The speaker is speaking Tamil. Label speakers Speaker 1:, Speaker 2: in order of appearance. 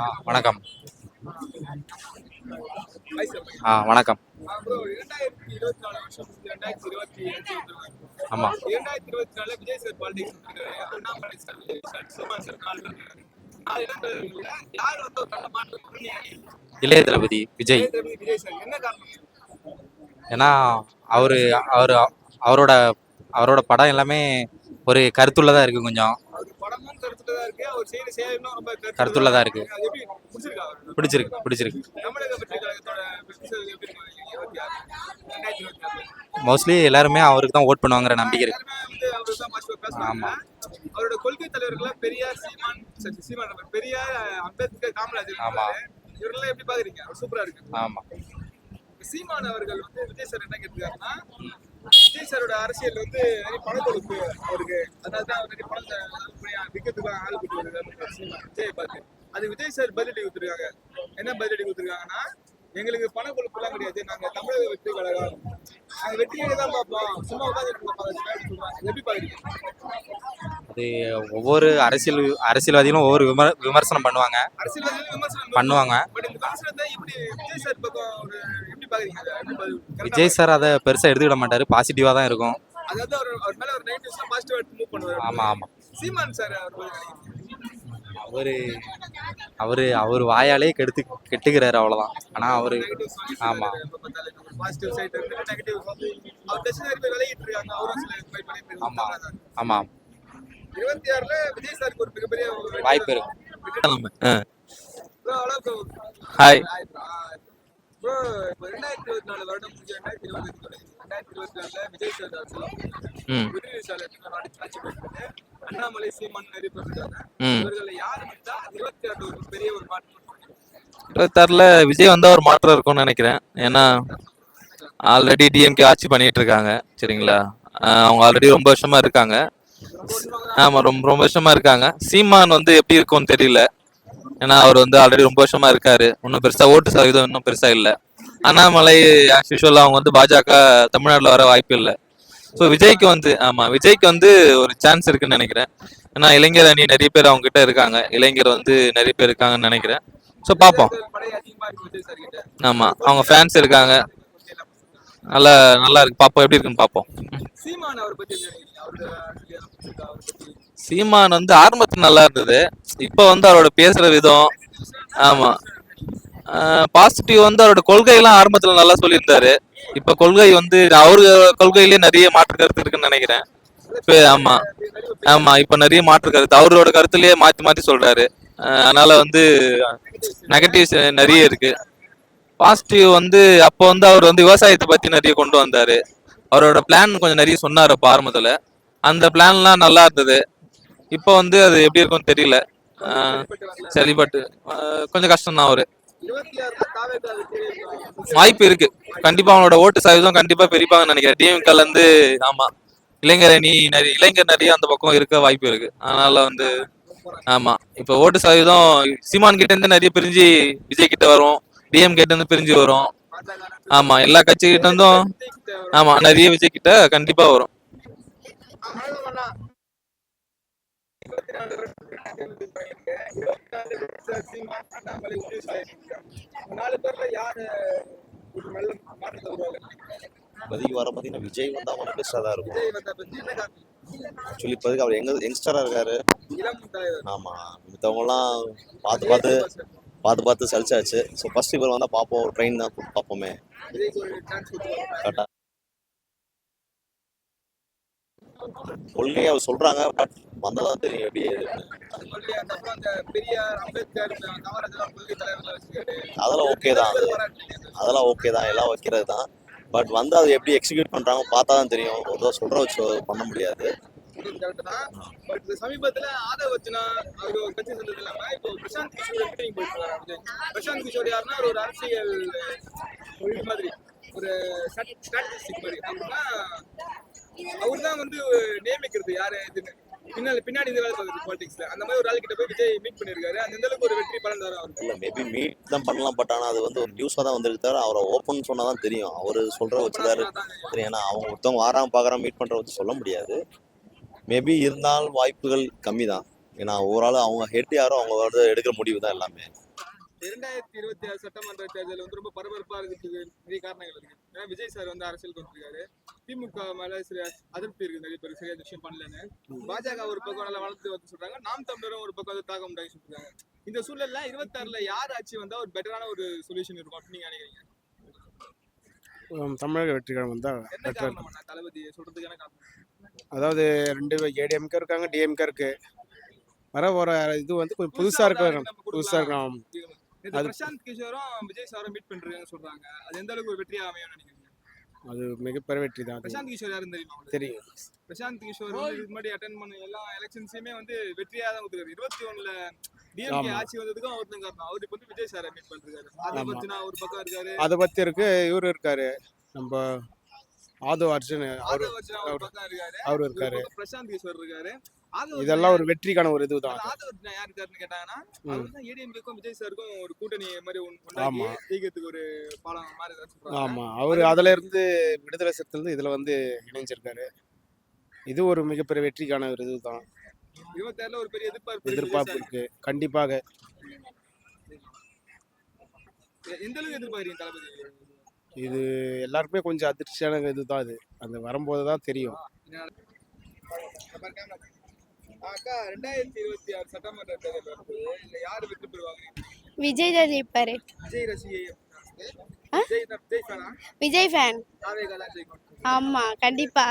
Speaker 1: ஆ வணக்கம். ஆ வணக்கம். ஆமாம் இளைய தளபதி விஜய். ஏன்னா அவர் அவர் அவரோட அவரோட படம் எல்லாமே ஒரு கருத்துள்ளதாக இருக்குது கொஞ்சம்.
Speaker 2: அது எப்படி பிடிச்சிருக்கா?
Speaker 1: பிடிச்சிருக்கு.
Speaker 2: இருக்கு
Speaker 1: மோஸ்ட்லி எல்லாருமே அவருக்கு தான் ஓட் பண்ணுவாங்கிற நம்பிக்கை இருக்கு. ஆமா.
Speaker 2: அவரோட கொள்கை தலைவர்கள்லாம் பெரியார் சீமான் சீமான் பெரியார் அம்பேத்கர் காமராஜர்
Speaker 1: ஆமா.
Speaker 2: இவரெல்லாம் எப்படி பாக்குறீங்க சூப்பரா இருக்கு.
Speaker 1: ஆமாம்
Speaker 2: சீமான் அவர்கள் வந்து விஜய் சார் என்ன கேட்டிருக்காருன்னா விஜய் சாரோட அரசியல் வந்து நிறைய பண கொழுப்பு அவருக்கு அதனால தான் நிறைய பணத்தை விற்கிறதுக்கு ஆள் வருது விஜய் பார்த்து அது விஜய் சார் பதிலடி கொடுத்துருக்காங்க. என்ன பதிலடி கொடுத்துருக்காங்கன்னா எங்களுக்கு பண கொழுப்புலாம் கிடையாது. நாங்க தமிழக வெற்றி கழகம். நாங்க வெற்றியை தான் பார்ப்போம். சும்மா உட்காந்து எப்படி பாக்குறீங்க?
Speaker 1: அது ஒவ்வொரு அரசியல் அரசியல்வாதிகளும் ஒவ்வொரு விமர் விமர்சனம் பண்ணுவாங்க.
Speaker 2: அரசியல்வாதிகள் விமர்சனம்
Speaker 1: பண்ணுவாங்க.
Speaker 2: பட் இந்த விமர்சனத்தை இப்படி விஜய் சார் பக்கம் ஒரு
Speaker 1: விஜய் சார் அதை பெருசாக எடுத்துக்கிட மாட்டார். பாசிட்டிவாக தான் இருக்கும்.
Speaker 2: அதாவது அவர் அவர் மேல ஒரு நெகட்டிவ்ஸ் பாசிட்டிவ் எடுத்து மூவ் பண்ணுவார்.
Speaker 1: ஆமாம் ஆமாம்
Speaker 2: சீமான் சார் அவர்
Speaker 1: அவர் அவர் அவர் வாயாலே கெடுத்து கெட்டுக்கிறாரு அவ்வளோதான் ஆனால் அவர் ஆமா.
Speaker 2: பாசிட்டிவ் சைடு இருக்கு. நெகட்டிவ் அவர் டச் நிறைய பேர் விலகிட்டு இருக்காங்க. அவரும் சில ஃபைட் பண்ணிட்டு
Speaker 1: ஆமா.
Speaker 2: இருக்காங்க
Speaker 1: ஆமாம்
Speaker 2: இருபத்தி ஆறுல விஜய் சாருக்கு ஒரு மிகப்பெரிய ஒரு
Speaker 1: வாய்ப்பு இருக்கு.
Speaker 2: Bro, hello bro.
Speaker 3: Hi
Speaker 2: Bro, இப்போ ரெண்டாயிரத்தி இருபத்தி நாலு வருடம் முடிஞ்சு ரெண்டாயிரத்தி இருபத்தி ரெண்டாயிரத்தி இருபத்தி நாலுல விஜய் சார் அவர்கள்
Speaker 3: ம்.
Speaker 2: உதயநிதி ஆட்சி பெற்றது அண்ணாமலை சீமான் நிறைய பேர் இருக்காங்க.
Speaker 3: ம்.
Speaker 2: இவர்கள் யார் வந்தா இருபத்தி ஆறு ஒரு பெரிய ஒரு மாற்றம்
Speaker 3: இருபத்தாறுல விஜய் வந்தா ஒரு மாற்றம் இருக்கும்னு நினைக்கிறேன். ஏன்னா ஆல்ரெடி டிஎம்கே ஆட்சி பண்ணிட்டு இருக்காங்க. சரிங்களா? அவங்க ஆல்ரெடி ரொம்ப வருஷமா இருக்காங்க. ஆமா ரொம்ப ரொம்ப வருஷமா இருக்காங்க. சீமான் வந்து எப்படி இருக்கும்னு தெரியல. ஏன்னா அவர் வந்து ஆல்ரெடி ரொம்ப வருஷமா இருக்காரு. இன்னும் பெருசா ஓட்டு சதவீதம் இன்னும் பெருசா இல்ல. அண்ணாமலை ஆஸ் யூஷுவல் அவங்க வந்து பாஜக தமிழ்நாட்டுல வர வாய்ப்பு இல்லை. ஸோ விஜய்க்கு வந்து ஆமா விஜய்க்கு வந்து ஒரு சான்ஸ் இருக்குன்னு நினைக்கிறேன். ஏன்னா இளைஞர் அணி நிறைய பேர் அவங்க கிட்ட இருக்காங்க. இளைஞர் வந்து நிறைய பேர் இருக்காங்கன்னு நினைக்கிறேன். ஸோ பார்ப்போம். ஆமா அவங்க ஃபேன்ஸ் இருக்காங்க. நல்லா நல்லா இருக்கு. பார்ப்போம் எப்படி இருக்குன்னு பார்ப்போம்.
Speaker 2: சீமான்
Speaker 3: வந்து ஆரம்பத்துல நல்லா இருந்தது. இப்போ வந்து அவரோட பேசுற விதம் ஆமா. பாசிட்டிவ் வந்து அவரோட கொள்கையெல்லாம் ஆரம்பத்துல நல்லா சொல்லியிருந்தாரு. இப்ப கொள்கை வந்து அவரு கொள்கையிலேயே நிறைய மாற்று கருத்து இருக்குன்னு நினைக்கிறேன். இப்ப ஆமா. ஆமா இப்ப நிறைய மாற்று கருத்து. அவரோட கருத்துலயே மாத்தி மாத்தி சொல்றாரு. அதனால வந்து நெகட்டிவ்ஸ் நிறைய இருக்கு. பாசிட்டிவ் வந்து அப்போ வந்து அவர் வந்து விவசாயத்தை பத்தி நிறைய கொண்டு வந்தாரு. அவரோட பிளான் கொஞ்சம் நிறைய சொன்னார் அப்போ ஆரம்பத்துல. அந்த பிளான்லாம் நல்லா இருந்தது. இப்போ வந்து அது எப்படி இருக்கும்னு தெரியல. அஹ் கொஞ்சம் கஷ்டம் தான் அவரு. வாய்ப்பு இருக்கு. கண்டிப்பா அவனோட ஓட்டு சதவீதம் கண்டிப்பா பெரியப்பாங்கன்னு நினைக்கிறேன். டிஎம்கேல இருந்து ஆமா இளைஞர் அணி நிறைய இளைஞர் நிறைய அந்த பக்கம் இருக்க வாய்ப்பு இருக்கு. அதனால வந்து ஆமா இப்ப ஓட்டு சதவீதம் சீமான் கிட்ட இருந்து நிறைய பிரிஞ்சு விஜய் கிட்ட வரும். டிஎம் கிட்ட இருந்து பிரிஞ்சு வரும். ஆமா எல்லா கட்சி கிட்ட இருந்தும் ஆமா நிறைய விஜய் கிட்ட கண்டிப்பா வரும்.
Speaker 2: நாலு பேர்ல யாரு
Speaker 4: இப்போதைக்கு வர பார்த்தீங்கன்னா விஜய் வந்தால் கொஞ்சம் பெஸ்ட்டாக தான். இருக்கும்? ஆக்சுவலி இப்போதைக்கு அவர் எங்க யங்ஸ்டராக இருக்காரு. ஆமாம் மித்தவங்கலாம் பார்த்து பார்த்து பார்த்து பார்த்து சலிச்சாச்சு. ஸோ ஃபர்ஸ்ட் இவர் வந்தால் பார்ப்போம் ஒரு ட்ரெயின் தான் பார்ப்போமே கரெக்டாக கொள்கை அவர் சொல்கிறாங்க பட் வந்தால் தான் தெரியும் எப்படி ஏதுன்னு.
Speaker 2: அது மாதிரி அந்த அப்புறம் அந்த பெரியார் அம்பேத்கர் காமராஜர் கொள்கை தலைவர்கள் வச்சுக்காரு
Speaker 4: அதெல்லாம் ஓகே தான். அது அதெல்லாம் ஓகே தான். எல்லாம் வைக்கிறது தான். பட் வந்து அதை எப்படி எக்ஸிக்யூட் பண்ணுறாங்க பார்த்தா தான் தெரியும். ஒரு தடவை சொல்கிற வச்சு பண்ண முடியாது.
Speaker 2: தான். பட் சமீபத்துல ஆதவ் வச்சுனா அவர் கட்சி சொன்னது இல்லாம இப்போ பிரசாந்த் கிஷோர் மீட்டிங் விஜய். பிரசாந்த் கிஷோர் யாருன்னா அவர் ஒரு அரசியல் மாதிரி ஒரு ஸ்ட்ராட்டஜிஸ்டிக் மாதிரி. அப்படின்னா அவர் தான் வந்து நியமிக்கிறது யாரு இதுன்னு பின்னாடி பின்னாடி இந்த வேலை பார்க்குறது பாலிடிக்ஸ்ல அந்த மாதிரி ஒரு ஆள் கிட்ட போய் விஜய் மீட் பண்ணிருக்காரு. அந்த இந்த அளவுக்கு ஒரு வெற்றி பலன்
Speaker 4: இல்லை மேபி மீட் தான் பண்ணலாம் பட் ஆனால் அது வந்து ஒரு நியூஸாக தான் வந்திருக்கு தவிர அவரை ஓப்பன் சொன்னால் தான் தெரியும். அவர் சொல்கிற வச்சுதாரு தெரியும். ஏன்னா அவங்க ஒருத்தவங்க வாராம பார்க்குறாங்க மீட் பண்ணுற வச்சு சொல்ல முடியாது. மேபி இருந்தாலும் வாய்ப்புகள் கம்மி தான் ஏன்னா ஆள் அவங்க ஹெட் யாரோ அவங்க எடுக்கிற முடிவு தான் எல்லாமே.
Speaker 2: இரண்டாயிரத்தி இருபத்தி ஆறு சட்டமன்ற தேர்தல் வந்து ரொம்ப பரபரப்பா இருக்கிறதுக்கு நிறைய காரணங்கள் இருக்கு. ஏன்னா விஜய் சார் வந்து அரசியலுக்கு வந்திருக்காரு திமுக மேல சில அதிருப்தி இருக்கு நிறைய பேர் சரியா விஷயம் பண்ணலன்னு. பாஜக ஒரு பக்கம் நல்லா வளர்த்து வந்து சொல்றாங்க. நாம் தமிழரும் ஒரு பக்கம் வந்து தாக்கம் உண்டாகி சொல்றாங்க. இந்த சூழல்ல இருபத்தாறுல யார் ஆட்சி வந்தா ஒரு பெட்டரான ஒரு சொல்யூஷன் இருக்கும் அப்படின்னு நீங்க நினைக்கிறீங்க?
Speaker 5: தமிழக வெற்றிகரம் வந்தால் பெட்டர் அதாவது ரெண்டு ஏடிஎம்கே இருக்காங்க டிஎம்கே இருக்கு. வர வர இது வந்து கொஞ்சம் புதுசாக இருக்க புதுசாக இருக்கலாம் அது-
Speaker 2: பிரசாந்த் கிஷோரும் விஜய் சாரும் மீட் பண்றாங்கன்னு சொல்றாங்க. அது எந்த அளவுக்கு ஒரு வெற்றியா அமையும் நினைக்கிறீங்க?
Speaker 5: அது மிகப்பெரிய வெற்றி தான்.
Speaker 2: பிரசாந்த் கிஷோர் யாருன்னு தெரியுமா?
Speaker 5: தெரியும்.
Speaker 2: பிரசாந்த் கிஷோர் இதுக்கு முன்னாடி அட்டன் பண்ண எல்லா எலெக்ஷன்ஸையுமே வந்து வெற்றியா தான் கொடுத்துருக்காரு இருபத்தி ஒண்ணுல டிஎம்கே. ஆட்சி வந்ததுக்கும் காரணம். அவரு இப்ப வந்து விஜய் சாரை மீட் பண்ணிருக்காரு அதை. பத்தினா ஒரு பக்கம் இருக்காரு.
Speaker 5: அதை பற்றி இருக்கு. இவர் இருக்காரு. நம்ம ஆதோ அர்ஜுன் அவர் அவர் இருக்காரு.
Speaker 2: பிரசாந்த் கிஷோர் இருக்காரு.
Speaker 5: இதெல்லாம் ஒரு வெற்றிக்கான ஒரு இதுதான்
Speaker 2: அர்ஜுனா- ஆதவ அர்ஜுனா யார் இருக்காருன்னு கேட்டாங்கன்னா ஏடிஎம்கேக்கும் விஜய் சாருக்கும் ஒரு கூட்டணி மாதிரி
Speaker 5: ஆமா.
Speaker 2: ஜெயிக்கிறதுக்கு ஒரு பாலம் மாதிரி
Speaker 5: ஆமா. அவர் அதுல இருந்து விடுதலை சிறுத்தையிலிருந்து இதுல வந்து இணைஞ்சிருக்காரு. இது ஒரு மிகப்பெரிய வெற்றிக்கான ஒரு இதுதான்.
Speaker 2: இருபத்தாறுல ஒரு பெரிய எதிர்பார்ப்பு
Speaker 5: எதிர்பார்ப்பு இருக்கு. கண்டிப்பாக.
Speaker 2: எந்த அளவுக்கு எதிர்பார்க்கிறீங்க தளபதி?
Speaker 5: இது எல்லாருக்குமே கொஞ்சம் அதிர்ச்சியான இதுதான் இது. அந்த வரும்போது தான் தெரியும்
Speaker 2: அக்கா ரெண்டாயிரத்தி இருபத்தி ஆறு சட்டமன்ற தேர்தல் வருது இல்ல யாரு வெற்றி பெறுவாங்க?
Speaker 6: விஜய் தான் ஜெயிப்பாரு.
Speaker 2: விஜய் ரசிகை? விஜய் ஃபேனா
Speaker 6: ஆமா கண்டிப்பா.